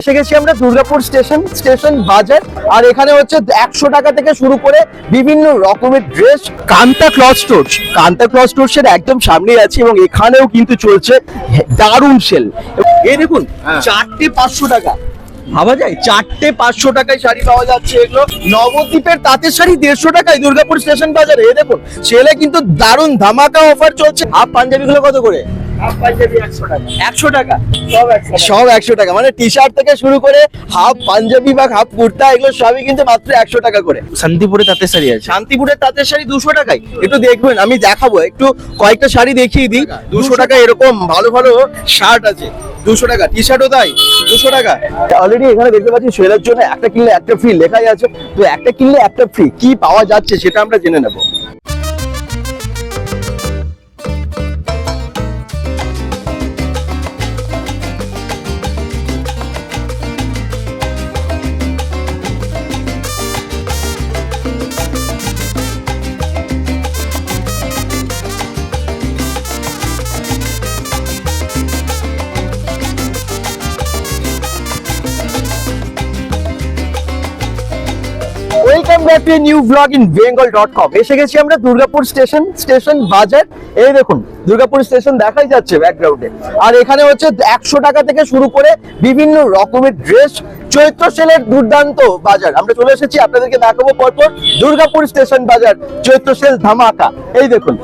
এসে গেছি আমরা দুর্গাপুর স্টেশন স্টেশন বাজার। আর এখানে হচ্ছে একশো টাকা থেকে শুরু করে বিভিন্ন রকমের dress Kanta cloth store Kanta cloth stores এর একদম সামনেই আছে এবং এখানেও কিন্তু চলছে দারুণ সেল। এই দেখুন চারটে পাঁচশো টাকা। ভাবা যায় চারটে পাঁচশো টাকায় শাড়ি পাওয়া যাচ্ছে এগুলো। নবদ্বীপের তাঁতের শাড়ি দেড়শো টাকায় দুর্গাপুর স্টেশন বাজারে। এই দেখুন সেলে কিন্তু দারুণ ধামাকা অফার চলছে। হাফ পাঞ্জাবি গুলো কত করে? একশো টাকা। সব একশো টাকা। মানে টি শার্ট থেকে শুরু করে হাফ পাঞ্জাবি বা হাফ কুর্তা এগুলো সবই কিন্তু মাত্র একশো টাকা করে। শান্তিপুরে তাঁতের শাড়ি আছে? শান্তিপুরের তাঁতের শাড়ি দুশো টাকায়। একটু দেখবেন আমি দেখাবো। একটু কয়েকটা শাড়ি দেখিয়ে দিই। দুশো টাকা এরকম ভালো ভালো শার্ট আছে। দুশো টাকা। টি শার্টও তাই। দুশো টাকা। অলরেডি এখানে দেখতে পাচ্ছি সেলের জন্য একটা কিনলে একটা ফ্রি লেখাই আছে। তো একটা কিনলে একটা ফ্রি কি পাওয়া যাচ্ছে সেটা আমরা জেনে নেব। New blog in Bengal dot com এসে গেছি আমরা দুর্গাপুর স্টেশন স্টেশন বাজার। এই দেখুন, দুর্গাপুর স্টেশন দেখাই যাচ্ছে ব্যাকগ্রাউন্ডে আর এখানে হচ্ছে একশো টাকা থেকে শুরু করে বিভিন্ন রকমের ড্রেস চৈত্র সেলের দুর্দান্ত বাজার। আমরা চলে এসেছি, আপনাদেরকে দেখাবো পরপর দুর্গাপুর স্টেশন বাজার, চৈত্র সেল ধামাকা। এই দেখুন,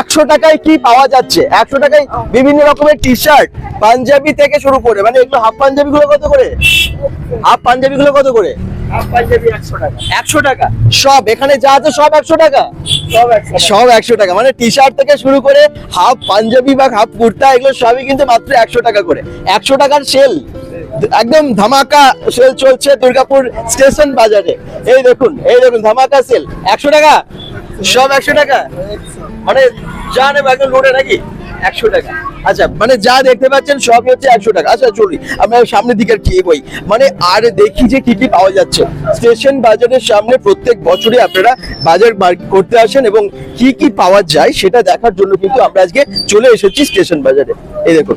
একশো টাকায় কি পাওয়া যাচ্ছে? একশো টাকায় বিভিন্ন রকমের টি শার্ট পাঞ্জাবি থেকে শুরু করে মানে একটু হাফ পাঞ্জাবি গুলো কত করে? হাফ পাঞ্জাবি গুলো কত করে? একশো টাকা। সব এখানে যা আছে সব একশো টাকা? সব একশো টাকা। মানে টি শার্ট থেকে শুরু করে হাফ পাঞ্জাবি বা হাফ কুর্তা এগুলো সবই কিন্তু মাত্র একশো টাকা করে। একশো টাকার সেল। একদম ধামাকা সেল চলছে দুর্গাপুর স্টেশন বাজারে। এই দেখুন এই দেখুন ধামাকা সেল। একশো টাকা? সব একশো টাকা? মানে যা নেবে একদম লোডে নাকি? একশো টাকা। আচ্ছা মানে যা দেখতে পাচ্ছেন সবই হচ্ছে একশো টাকা। আচ্ছা চলি। আমরা সামনের দিকে কি বই মানে আর দেখি যে কি কি পাওয়া যাচ্ছে। স্টেশন বাজারের সামনে প্রত্যেক বছরই আপনারা বাজার করতে আসেন এবং কি কি পাওয়া যায় সেটা দেখার জন্য কিন্তু আমরা আজকে চলে এসেছি স্টেশন বাজারে। এই দেখুন।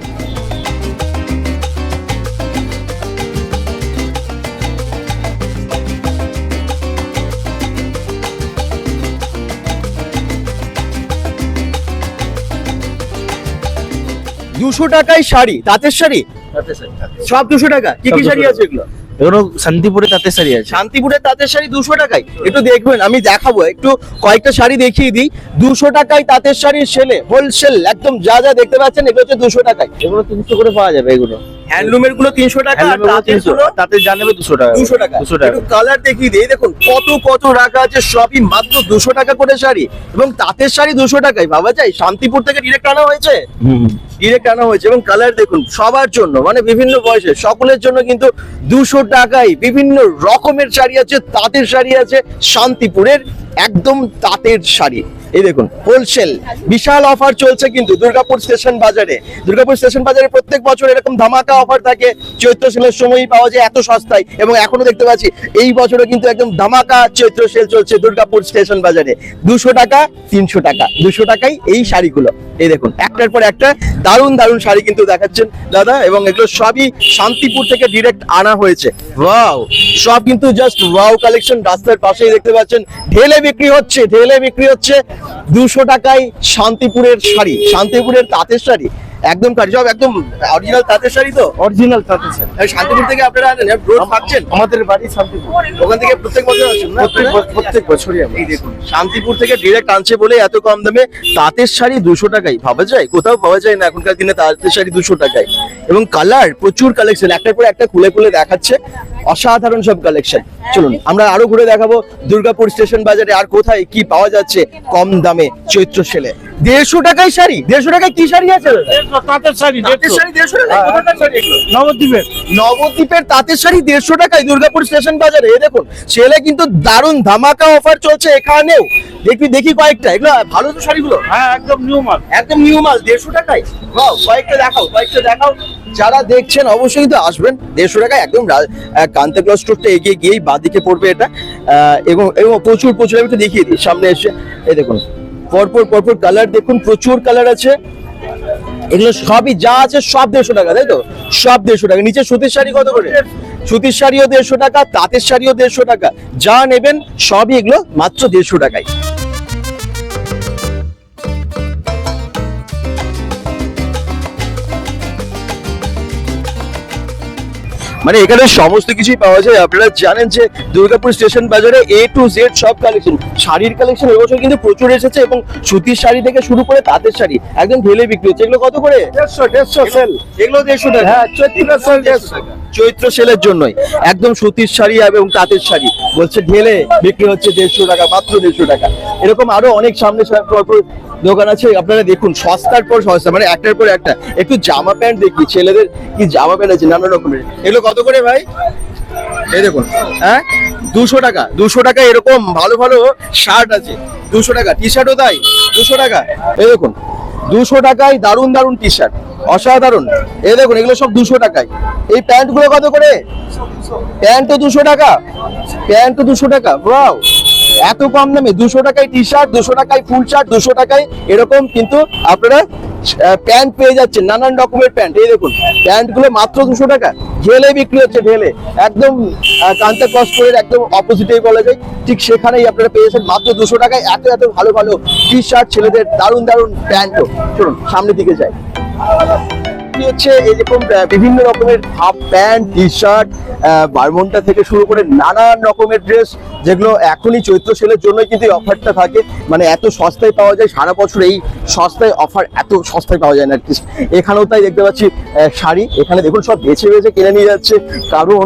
দুশো টাকায় শাড়ি তাঁতের শাড়ি? সব দুশো টাকা। কি কি শাড়ি আছে এগুলো? এগুলো শান্তিপুরে তাঁতের শাড়ি আছে। শান্তিপুরে তাঁতের শাড়ি দুশো টাকায়? একটু দেখবেন আমি দেখাবো একটু কয়েকটা শাড়ি দেখিয়ে দিই। দুশো টাকায় তাঁতের শাড়ি সেলে হোলসেল একদম যা যা দেখতে পাচ্ছেন এগুলো হচ্ছে দুশো টাকায়। এগুলো তিনশো করে পাওয়া যাবে এগুলো। হ্যান্ডলুমেরগুলো তিনশো টাকা তাতে জানাবে দুশো টাকা। দুশো টাকা। দুশো টাকা। একটু কালার দেখিয়ে দিই। দেখুন কত কত রাখা আছে সবই মাত্র দুশো টাকা করে শাড়ি। এবং তাঁতের শাড়ি দুশো টাকায়। ভাবা যায় শান্তিপুর থেকে ডিরেক্ট আনা হয়েছে? হুম। ডিরেক্ট আনা হয়েছে। এবং কালার দেখুন সবার জন্য মানে বিভিন্ন বয়সে সকলের জন্য কিন্তু দুশো টাকায় বিভিন্ন রকমের শাড়ি আছে তাঁতের শাড়ি আছে শান্তিপুরের একদম তাঁতের শাড়ি। এই দেখুন হোলসেল বিশাল অফার চলছে কিন্তু দুর্গাপুর স্টেশন বাজারে। দুর্গাপুর স্টেশন বাজারে প্রত্যেক বছর এরকম ধামাকা অফার থাকে। চৈত্র সেলের সময়ই পাওয়া যায় এত সস্তায় এবং এখনও দেখতে পাচ্ছি এই বছরও কিন্তু একদম ধামাকা চৈত্র সেল চলছে দুর্গাপুর স্টেশন বাজারে। দুশো টাকা, তিনশো টাকা, দুশো টাকায় এই শাড়িগুলো। এই দেখুন, একটার পর একটা দারুণ দারুণ শাড়ি কিন্তু দেখাচ্ছেন দাদা এবং এগুলো সবই শান্তিপুর থেকে ডিরেক্ট আনা হয়েছে। ওয়াও সব কিন্তু জাস্ট ওয়াও কালেকশন রাস্তার পাশেই দেখতে পাচ্ছেন। ঢেলে বিক্রি হচ্ছে, ঢেলে বিক্রি হচ্ছে। দুশো টাকায় শান্তিপুরের শাড়ি শান্তিপুরের তাঁতের শাড়ি। একদম কারি সব একদম অরিজিনাল তাঁতের শাড়ি তো? অরিজিনাল তাঁতের শাড়ি। শান্তিপুর থেকে আপনারা আনেন রোজ পাচ্ছেন? আমাদের বাড়ি শান্তিপুর। ওখান থেকে প্রত্যেক বছর আসেন প্রত্যেক বছর- প্রত্যেক বছরই এই দেখুন শান্তিপুর থেকে ডিরেক্ট আনছে বলে এত কম দামে তাঁতের শাড়ি দুশো টাকায়। ভাবা যায়? কোথাও পাওয়া যায় না এখনকার দিনে তাঁতের শাড়ি দুশো টাকায়। এবং কালার প্রচুর কালেকশন একটার পর একটা খুলে খুলে দেখাচ্ছে। অসাধারণ সব কালেকশন চলুন আমরা আরও ঘুরে দেখাবো দুর্গাপুর স্টেশন বাজারে আর কোথায় কি পাওয়া যাচ্ছে কম দামে চৈত্র সেলে। দেড়শো টাকায় শাড়ি দেড়শো টাকায় কি শাড়ি আছে? তাঁতের শাড়ি এগুলো? নবদ্বীপের। নবদ্বীপের তাঁতের শাড়ি দেড়শো টাকায় দুর্গাপুর স্টেশন বাজারে। এই দেখুন সেলে কিন্তু দারুণ ধামাকা অফার চলছে এখানেও। দেখি দেখি কয়েকটা। এগুলো ভালো তো শাড়িগুলো? হ্যাঁ একদম নিউ মাল। একদম নিউ মাল দেড়শো টাকায়? বাহ কয়েকটা দেখাও কয়েকটা দেখাও। যারা দেখছেন অবশ্যই তো আসবেন। দেড়শো টাকায় একদম কান্তাক্লজ স্টোরটা এগিয়ে গিয়েই বাদিকে পড়বে এটা। এবং এবং প্রচুর প্রচুর, আমি একটু দেখিয়ে দিই, সামনে এসে, এই দেখুন, পরপর পরপর কালার দেখুন, প্রচুর কালার আছে। এগুলো সবই যা আছে সব দেড়শো টাকা, তাই তো? সব দেড়শো টাকা। নিচে সুতির শাড়ি কত করে? সুতির শাড়িও দেড়শো টাকা, তাঁতের শাড়িও দেড়শো টাকা। যা নেবেন সবই এগুলো মাত্র দেড়শো টাকায়। মানে এখানে সমস্ত কিছুই পাওয়া যায়। আপনারা জানেন যে দুর্গাপুর স্টেশন বাজারে এ টু জেড সব কালেকশন শাড়ির কালেকশন এবছর কিন্তু প্রচুর এসেছে এবং সুতির শাড়ি থেকে শুরু করে তাঁতের শাড়ি একদম ঢেলে বিক্রি হচ্ছে। এগুলো কত করে? দেড়শো দেড়শো সেল এগুলো দেড়শো টাকা। হ্যাঁ চৈত্র দেড়শো টাকা। চৈত্র সেলের জন্যই। একদম সুতির শাড়ি এবং তাঁতের শাড়ি। বলছে ঢেলে বিক্রি হচ্ছে দেড়শো টাকা মাত্র দেড়শো টাকা। এরকম আরও অনেক সামনে দোকান আছে। আপনারা দেখুন সস্তার পর সস্তা মানে একটার পর একটা। একটু জামা প্যান্ট দেখি ছেলেদের কি জামা প্যান্ট আছে নানা রকমের। এগুলো কত করে ভাই? এই দেখুন। হ্যাঁ? দুশো টাকা দুশো টাকা এরকম ভালো ভালো শার্ট আছে। দুশো টাকা টি শার্টও তাই দুশো টাকা। এই দেখুন দুশো টাকায় দারুণ দারুণ টি শার্ট অসাধারণ। এই দেখুন এগুলো সব দুশো টাকায়। এই প্যান্টগুলো কত করে? প্যান্ট তো দুশো টাকা প্যান্ট তো দুশো টাকা ওয়াও এত কম দামে দুশো টাকায় টি শার্ট দুশো টাকায় ফুল শার্ট দুশো টাকায় এরকম কিন্তু আপনারা প্যান্ট পেয়ে যাচ্ছেন নানান রকমের প্যান্ট। এই দেখুন প্যান্টগুলো মাত্র দুশো টাকা। ঢেলে বিক্রি হচ্ছে, ঢেলে। একদম কান্তা কস্টপোরের একদম অপোজিটেই বলা যায় ঠিক সেখানেই আপনারা পেয়েছেন মাত্র দুশো টাকায়। এত এত ভালো ভালো টি শার্ট ছেলেদের দারুণ দারুণ প্যান্টও। চলুন, সামনের দিকে যাই। হচ্ছে এরকম বিভিন্ন রকমের হাফ প্যান্ট টি শার্ট বারমন্টা থেকে শুরু করে নানান রকমের ড্রেস যেগুলো এখনই চৈত্র সেলের জন্য কিন্তু এই অফারটা থাকে। মানে এত সস্তায় পাওয়া যায় সারা বছর এই সস্তায় অফার এত সস্তায় পাওয়া যায় না অ্যাটলিস্ট এখানেও তাই দেখতে পাচ্ছি শাড়ি। এখানে দেখুন সব বেছে বেছে কিনে নিয়ে যাচ্ছে। কারণ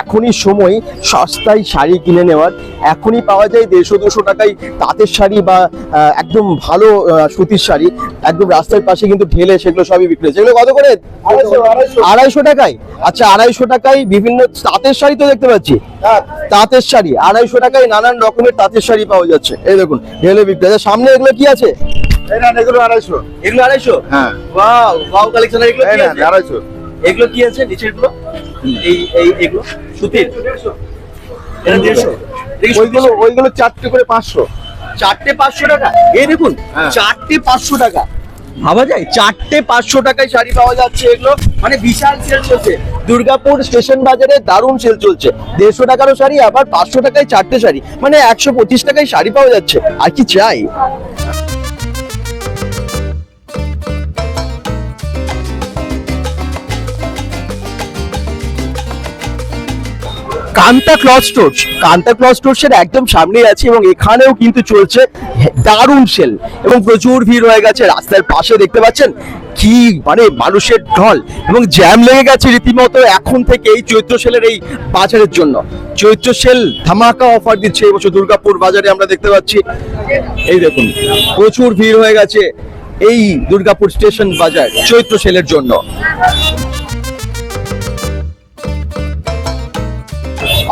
এখনই সময় সস্তায় শাড়ি কিনে নেওয়ার। এখনই পাওয়া যায় দেড়শো দুশো টাকায় তাঁতের শাড়ি বা একদম ভালো সুতির শাড়ি। একদম রাস্তার পাশে কিন্তু ঢেলে সেগুলো সবই বিক্রি হচ্ছে। এগুলো কত করে। আড়াইশো টাকায়? আচ্ছা আড়াইশো টাকায় বিভিন্ন তাঁতের শাড়ি তো দেখতে পাচ্ছি। হ্যাঁ। তাঁতের শাড়ি আড়াইশো টাকায় নানান রকমের তাঁতের শাড়ি পাওয়া যাচ্ছে। এই দেখুন ঢেলে বিক্রি। আচ্ছা সামনে এগুলো কি আছে? এই এগুলো আড়াইশো। এগুলো আড়াইশো? হ্যাঁ। ওয়াও ওয়াও কালেকশন এগুলো এই কি আছে? আড়াইশো। এগুলো কি আছে নিচেরগুলো এই এই এগুলো সুতির। এটা দেড়শো। ওইগুলো ওইগুলো চারটে করে পাঁচশো। চারটে পাঁচশো টাকা? এই দেখুন হ্যাঁ। চারটে পাঁচশো টাকা। ভাবা যায় চারটে পাঁচশো টাকায় শাড়ি পাওয়া যাচ্ছে এগুলো। মানে বিশাল সেল চলছে। দুর্গাপুর স্টেশন বাজারে দারুণ সেল চলছে। দেড়শো টাকারও শাড়ি, আবার পাঁচশো টাকায় চারটে শাড়ি। মানে একশো পঁচিশ টাকায় শাড়ি পাওয়া যাচ্ছে। আর কি চাই? Kanta cloth stores. Kanta cloth স্টোর্সের একদম সামনেই আছে এবং এখানেও কিন্তু চলছে দারুণ সেল এবং প্রচুর ভিড় হয়ে গেছে। রাস্তার পাশে দেখতে পাচ্ছেন? কি মানে মানুষের ঢল এবং জ্যাম লেগে গেছে রীতিমতো এখন থেকে এই চৈত্র সেলের এই বাজারের জন্য। চৈত্র সেল ধামাকা অফার দিচ্ছে এবছর দুর্গাপুর বাজারে আমরা দেখতে পাচ্ছি। এই দেখুন, প্রচুর ভিড় হয়ে গেছে এই দুর্গাপুর স্টেশন বাজার চৈত্র সেলের জন্য।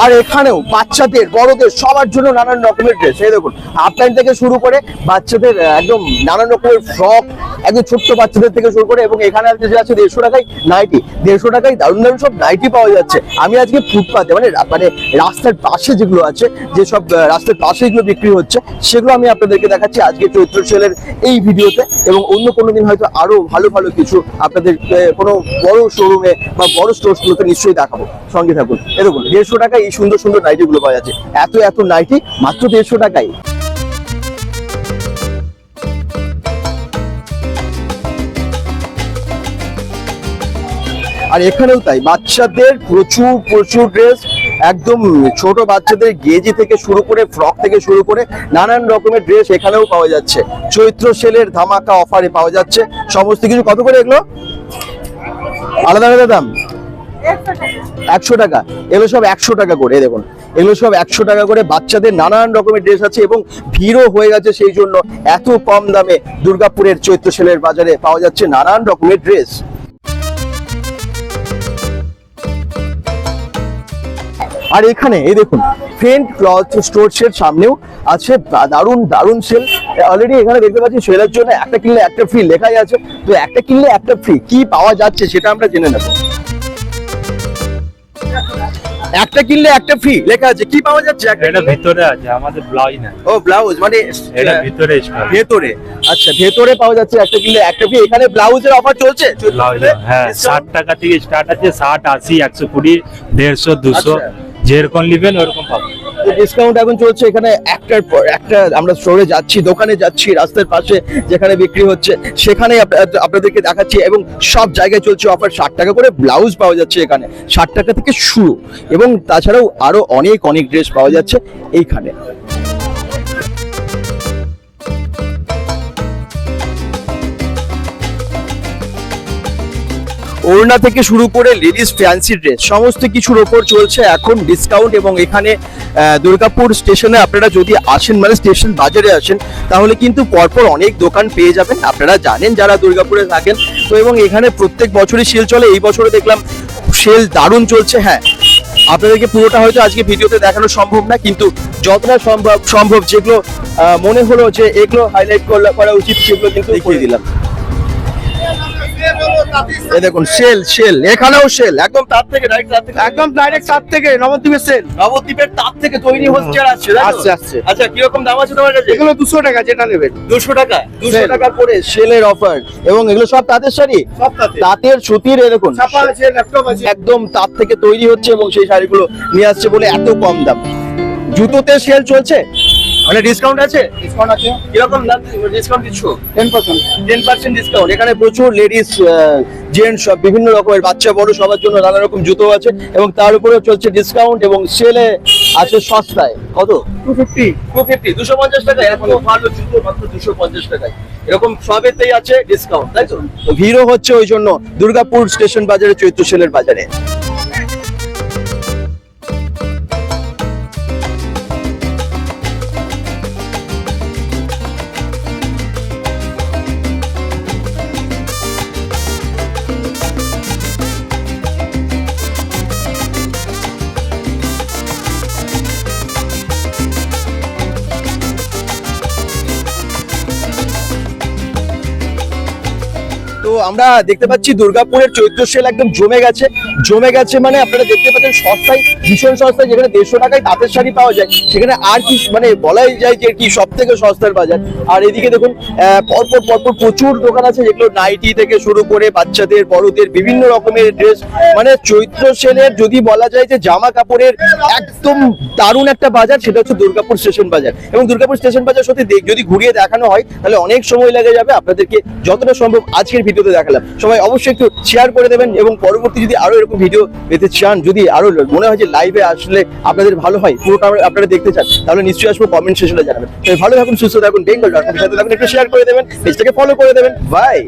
আর এখানেও বাচ্চাদের, বড়দের সবার জন্য নানান রকমের ড্রেস এই দেখুন প্যান্ট থেকে শুরু করে বাচ্চাদের একদম নানান রকমের ফ্রক একদম ছোট্ট বাচ্চাদের থেকে শুরু করে এবং এখানে আজকে যে আছে দেড়শো টাকায় নাইটি দেড়শো টাকায় দারুণ দারুণ সব নাইটি পাওয়া যাচ্ছে। আমি আজকে ফুটপাতে মানে মানে রাস্তার পাশে যেগুলো আছে যেসব রাস্তার পাশে যেগুলো বিক্রি হচ্ছে, সেগুলো আমি আপনাদেরকে দেখাচ্ছি আজকে চৈত্র সেলের এই ভিডিওতে এবং অন্য কোনো দিন হয়তো আরও ভালো ভালো কিছু আপনাদের কোনো বড় শোরুমে বা বড় স্টোরগুলোতে নিশ্চয়ই দেখাবো। সঙ্গে থাকুন। এ দেখুন, দেড়শো টাকায় সুন্দর সুন্দর নাইটি গুলো পাওয়া যাচ্ছে। এত এত নাইটি মাত্র দেড়শো টাকায়। আর এখানেও তাই, বাচ্চাদের প্রচুর প্রচুর ড্রেস একদম ছোট বাচ্চাদের গেজি থেকে শুরু করে ফ্রক থেকে শুরু করে নানান রকমের ড্রেস এখানেও পাওয়া যাচ্ছে। চৈত্র সেলের ধামাকা অফারে পাওয়া যাচ্ছে। সমস্ত কিছু কত করে এগুলো? আলাদা আলাদা দাম? একশো টাকা। এগুলো সব একশো টাকা করে দেখুন। এগুলো সব একশো টাকা করে বাচ্চাদের নানান রকমের ড্রেস আছে এবং ভিড়ও হয়ে গেছে সেই জন্য এত কম দামে দুর্গাপুরের চৈত্র সেলের বাজারে পাওয়া যাচ্ছে নানান রকমের ড্রেস আর এখানে, এই দেখুন, ফ্রেন্ড ক্লথ স্টোরস এর সামনেও আছে দারুণ দারুণ সেল অলরেডি এখানে দেখতে পাচ্ছি সেলের জন্য একটা কিনলে একটা ফ্রি লেখাই আছে। তো একটা কিনলে একটা ফ্রি কি পাওয়া যাচ্ছে সেটা আমরা জেনে নেব। একটা কিনলে একটা ফ্রি লেখা আছে কি পাওয়া যাচ্ছে একটা এটা ভিতরে আছে আমাদের ব্লাউজ না। ও ব্লাউজ মানে এটা ভিতরে ভেতরে। আচ্ছা ভেতরে পাওয়া যাচ্ছে একটা কিনলে একটা ফ্রি এখানে ব্লাউজের অফার চলছে? হ্যাঁ ষাট টাকা থেকে স্টার্ট আছে ষাট আশি একশো কুড়ি দেড়শো দুশো। আচ্ছা। যেরকম নেবেন, ওরকম পাবেন। ডিসকাউন্ট এখন চলছে এখানে একটার পর একটা। আমরা স্টোরে যাচ্ছি, দোকানে যাচ্ছি, রাস্তার পাশে যেখানে বিক্রি হচ্ছে সেখানে আপনাদেরকে দেখাচ্ছি এবং সব জায়গায় চলছে অফার ষাট টাকা করে ব্লাউজ পাওয়া যাচ্ছে এখানে। ষাট টাকা থেকে শুরু। এবং তাছাড়াও আরও অনেক অনেক ড্রেস পাওয়া যাচ্ছে এইখানে। ওড়না থেকে শুরু করে লেডিস ফ্যান্সি ড্রেস সমস্ত কিছুর ওপর চলছে এখন ডিসকাউন্ট এবং এখানে দুর্গাপুর স্টেশনে আপনারা যদি আসেন মানে স্টেশন বাজারে আসেন তাহলে কিন্তু পরপর অনেক দোকান পেয়ে যাবেন। আপনারা জানেন যারা দুর্গাপুরে থাকেন। তো এবং এখানে প্রত্যেক বছরই সেল চলে। এই বছরে দেখলাম সেল দারুণ চলছে। হ্যাঁ আপনাদেরকে পুরোটা হয়তো আজকে ভিডিওতে দেখানো সম্ভব না কিন্তু যতটা সম্ভব সম্ভব যেগুলো আহ, মনে হলো যে এগুলো হাইলাইট করা উচিত সেগুলো কিন্তু দেখিয়ে দিলাম। এই দেখুন সেল সেল এখানেও সেল একদম তার থেকে ডাইরেক্ট তার থেকে একদম ডাইরেক্ট সাত থেকে নবদ্বীপের সেল নবদ্বীপের তার থেকে তৈরি হচ্ছে আর আসছে আসছে, আসছে। আচ্ছা কীরকম দাম আছে তোমার কাছে? এগুলো দুশো টাকা যেটা নেবেন। দুশো টাকা দুশো টাকা করে সেলের অফার এবং এগুলো সব তাঁতের শাড়ি? সব তাঁতের। সুতির এ দেখুন। ছাপা আছে ল্যাপটপ আছে। একদম তার থেকে তৈরি হচ্ছে এবং সেই শাড়িগুলো নিয়ে আসছে বলে এত কম দাম। জুতোতে সেল চলছে? মানে ডিসকাউন্ট আছে? ডিসকাউন্ট আছে। কীরকম ডিসকাউন্ট দিচ্ছ ten percent ten percent discount এখানে প্রচুর লেডিস জেন্টস সব বিভিন্ন রকমের বাচ্চা বড় সবার জন্য নানা রকম জুতো আছে এবং তার উপরেও চলছে ডিসকাউন্ট এবং সেলে আছে সস্তায়। কত? টু ফিফটি টু ফিফটি দুশো পঞ্চাশ টাকায়? এত ভালো জুতো মাত্র দুশো পঞ্চাশ টাকায়। এরকম সবেতেই আছে ডিসকাউন্ট তাই তো? তো ভিড়ও হচ্ছে ওই জন্য। দুর্গাপুর স্টেশন বাজারে চৈত্র সেলের বাজারে। আমরা দেখতে পাচ্ছি দুর্গাপুরের চৈত্র সেল একদম জমে গেছে। জমে গেছে মানে আপনারা দেখতে পাচ্ছেন সস্তায়, ভীষণ সস্তায়, যেখানে দেড়শো টাকায় তাঁতের শাড়ি পাওয়া যায়। সেখানে আর কি মানে বলাই যায় যে কি সব থেকে সস্তার বাজার। আর এদিকে দেখুন পরপর পরপর প্রচুর দোকান আছে, যেগুলো নাইটি থেকে শুরু করে বাচ্চাদের, বড়দের বিভিন্ন রকমের ড্রেস মানে চৈত্র সেলের যদি বলা যায় যে জামা কাপড়ের একদম দারুণ একটা বাজার, সেটা হচ্ছে দুর্গাপুর স্টেশন বাজার। এবং দুর্গাপুর স্টেশন বাজার সত্যি যদি ঘুরিয়ে দেখানো হয়, তাহলে অনেক সময় লেগে যাবে। আপনাদেরকে যতটা সম্ভব আজকের ভিডিওতে দেখালাম। সবাই অবশ্যই একটু শেয়ার করে দেবেন এবং পরবর্তী যদি আরও এরকম ভিডিও পেতে চান, যদি আরও মনে হয় যে লাইভে আসলে আপনাদের ভালো হয়, পুরোটা আপনারা দেখতে চান, তাহলে নিশ্চয়ই আসব কমেন্ট সেশনে জানাবেন। ভালো থাকুন, সুস্থ থাকুন, বেঙ্গল ডট সাথে থাকুন, একটু শেয়ার করে দেবেন ফলো করে দেবেন। বাই